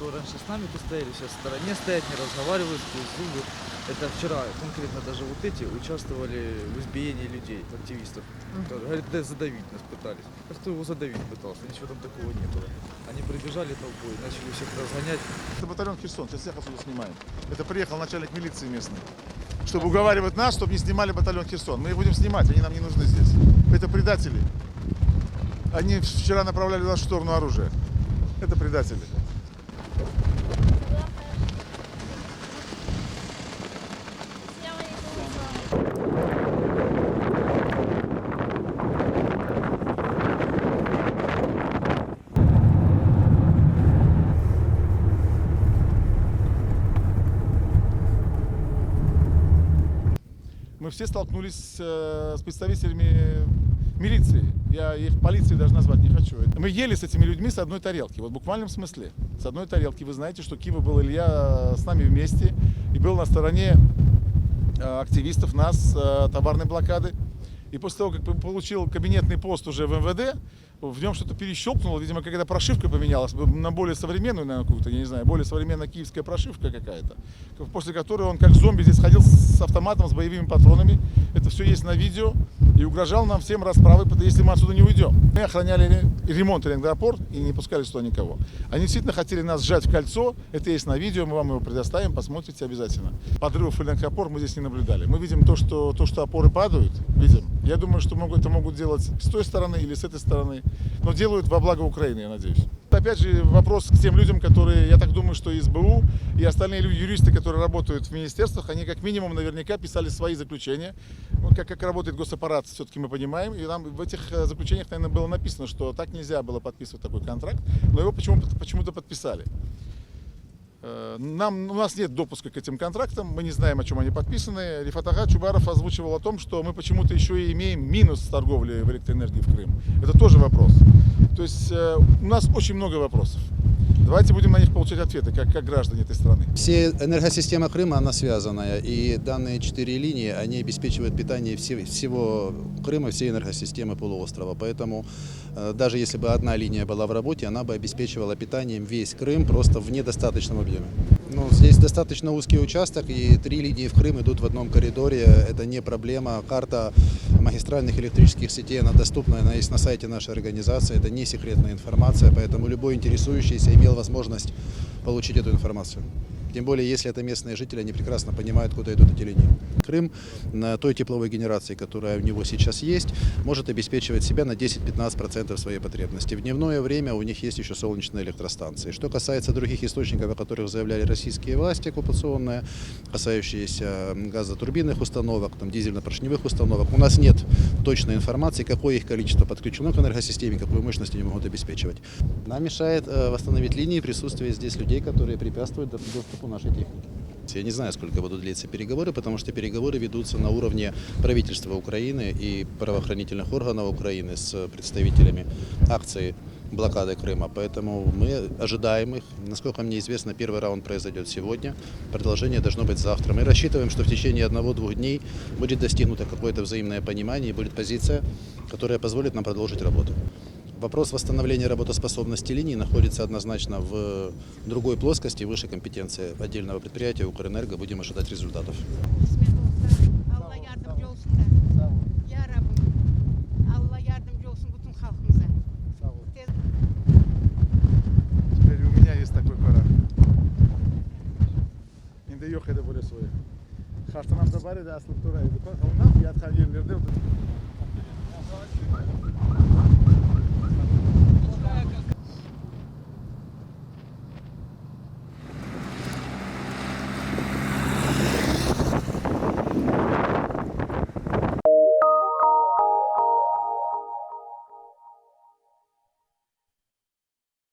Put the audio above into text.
Конечно, с нами тут стояли, сейчас в стороне стоят, не разговаривают сквозь зубы. Это вчера конкретно даже вот эти участвовали в избиении людей, активистов. Тоже, Говорит, да задавить нас пытались. А кто его задавить пытался? Ничего там такого не было. Они прибежали толпой, начали всех разгонять. Это батальон Херсон, сейчас всех отсюда снимаем. Это приехал начальник милиции местный, чтобы уговаривать нас, чтобы не снимали батальон Херсон. Мы их будем снимать, они нам не нужны здесь. Это предатели. Они вчера направляли в нашу сторону оружие. Это предатели. Мы все столкнулись э, с представителями милиции. Я их полицией даже назвать не хочу. Мы ели с этими людьми с одной тарелки. Вот в буквальном смысле. С одной тарелки. Вы знаете, что Кива был Илья с нами вместе и был на стороне э, активистов нас, э, товарной блокады. И после того, как получил кабинетный пост уже в МВД, в нем что-то перещелкнуло, видимо, какая-то прошивка поменялась на более современную, наверное, какую-то, я не знаю, более современная киевская прошивка какая-то, после которой он как зомби здесь ходил с автоматом, с боевыми патронами. Это все есть на видео. И угрожал нам всем расправой, если мы отсюда не уйдем. Мы охраняли ремонт аэропорт и не пускали сюда никого. Они действительно хотели нас сжать в кольцо. Это есть на видео, мы вам его предоставим, посмотрите обязательно. Подрывов в опор мы здесь не наблюдали. Мы видим то, что, то, что опоры падают, видим. Я думаю, что могут, это могут делать с той стороны или с этой стороны. Но делают во благо Украины, я надеюсь. Опять же, вопрос к тем людям, которые, я так думаю, что СБУ и остальные люди, юристы, которые работают в министерствах, они как минимум наверняка писали свои заключения. Ну, как, как работает госаппарат, все-таки мы понимаем. И там в этих э, заключениях, наверное, было написано, что так нельзя было подписывать такой контракт, но его почему, почему-то подписали. Э, Нам, у нас нет допуска к этим контрактам, мы не знаем, о чем они подписаны. Рифатага Чубаров озвучивал о том, что мы почему-то еще и имеем минус торговли в электроэнергии в Крым. Это тоже вопрос. То есть э, у нас очень много вопросов. Давайте будем на них получать ответы, как, как граждане этой страны. Все энергосистема Крыма, она связанная, и данные четыре линии, они обеспечивают питание все- всего Крыма, всей энергосистемы полуострова. Поэтому э, даже если бы одна линия была в работе, она бы обеспечивала питанием весь Крым просто в недостаточном объеме. Ну, здесь достаточно узкий участок, и три линии в Крым идут в одном коридоре. Это не проблема. Карта магистральных электрических сетей, она доступна, она есть на сайте нашей организации. Это не секретная информация, поэтому любой интересующийся имел возможность получить эту информацию. Тем более, если это местные жители, они прекрасно понимают, куда идут эти линии. Крым на той тепловой генерации, которая у него сейчас есть, может обеспечивать себя на 10-15% своей потребности. В дневное время у них есть еще солнечные электростанции. Что касается других источников, о которых заявляли российские власти оккупационные, касающиеся газотурбинных установок, там, дизельно-поршневых установок, у нас нет точной информации, какое их количество подключено к энергосистеме, какую мощность они могут обеспечивать. Нам мешает э, восстановить линии присутствие здесь людей, которые препятствуют доступу нашей техники. Я не знаю, сколько будут длиться переговоры, потому что переговоры ведутся на уровне правительства Украины и правоохранительных органов Украины с представителями акции блокады Крыма. Поэтому мы ожидаем их. Насколько мне известно, первый раунд произойдет сегодня. Продолжение должно быть завтра. Мы рассчитываем, что в течение одного-двух дней будет достигнуто какое-то взаимное понимание и будет позиция, которая позволит нам продолжить работу. Вопрос восстановления работоспособности линий находится однозначно в другой плоскости, выше компетенции отдельного предприятия Укрэнерго. Будем ожидать результатов. Теперь у меня есть такой пора. Енді yok ede böyle soya. Kartınam da var idi aslı turaydı. Ondan fiyat yerlerde